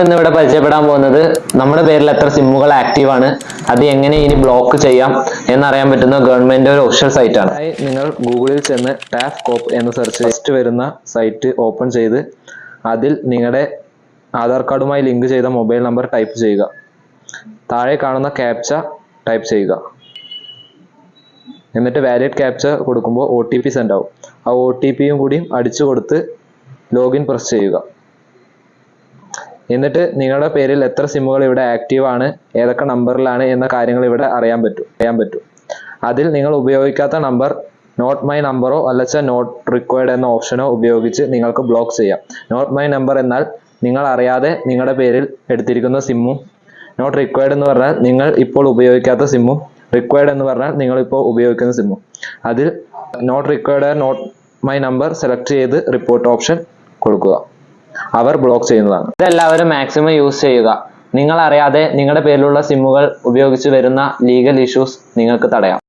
ഇന്ന് ഇവിടെ പരിചയപ്പെടാൻ പോകുന്നത് നമ്മുടെ പേരിൽ എത്ര സിമ്മുകൾ ആക്റ്റീവ് ആണ് അത് എങ്ങനെ ഇനി ബ്ലോക്ക് ചെയ്യാം എന്നറിയാൻ പറ്റുന്ന ഗവൺമെന്റ് ഒരു ഒഫീഷ്യൽ സൈറ്റ് ആണ്. നിങ്ങൾ ഗൂഗിളിൽ ചെന്ന് ടാഫ് കോപ്പ് എന്ന് സെർച്ച് ലിസ്റ്റ് വരുന്ന സൈറ്റ് ഓപ്പൺ ചെയ്ത് അതിൽ നിങ്ങളുടെ ആധാർ കാർഡുമായി ലിങ്ക് ചെയ്ത മൊബൈൽ നമ്പർ ടൈപ്പ് ചെയ്യുക. താഴെ കാണുന്ന ക്യാപ്ച ടൈപ്പ് ചെയ്യുക. എന്നിട്ട് വാലിഡ് ക്യാപ്ച കൊടുക്കുമ്പോൾ ഒ ടി പി സെൻഡ് ആവും. ആ ഒ ടി പിയും കൂടിയും അടിച്ചു കൊടുത്ത് ലോഗിൻ പ്രസ് ചെയ്യുക. എന്നിട്ട് നിങ്ങളുടെ പേരിൽ എത്ര സിമ്മുകൾ ഇവിടെ ആക്റ്റീവ് ആണ് ഏതൊക്കെ നമ്പറിലാണ് എന്ന കാര്യങ്ങൾ ഇവിടെ അറിയാൻ പറ്റും അറിയാൻ പറ്റും. അതിൽ നിങ്ങൾ ഉപയോഗിക്കാത്ത നമ്പർ നോട്ട് മൈ നമ്പറോ അല്ലച്ച നോട്ട് റിക്വയർഡ് എന്ന ഓപ്ഷനോ ഉപയോഗിച്ച് നിങ്ങൾക്ക് ബ്ലോക്ക് ചെയ്യാം. നോട്ട് മൈ നമ്പർ എന്നാൽ നിങ്ങൾ അറിയാതെ നിങ്ങളുടെ പേരിൽ എടുത്തിരിക്കുന്ന സിമ്മും നോട്ട് റിക്വയർഡ് എന്ന് പറഞ്ഞാൽ നിങ്ങൾ ഇപ്പോൾ ഉപയോഗിക്കാത്ത സിമ്മും റിക്വയർഡ് എന്ന് പറഞ്ഞാൽ നിങ്ങൾ ഇപ്പോൾ ഉപയോഗിക്കുന്ന സിമ്മും അതിൽ not required not my number select ചെയ്ത് റിപ്പോർട്ട് ഓപ്ഷൻ കൊടുക്കുക. അവർ ബ്ലോക്ക് ചെയ്യുന്നതാണ്. ഇതെല്ലാവരും മാക്സിമം യൂസ് ചെയ്യുക. നിങ്ങൾ അറിയാതെ നിങ്ങളുടെ പേരിലുള്ള സിമ്മുകൾ ഉപയോഗിച്ച് വരുന്ന ലീഗൽ ഇഷ്യൂസ് നിങ്ങൾക്ക് തടയാം.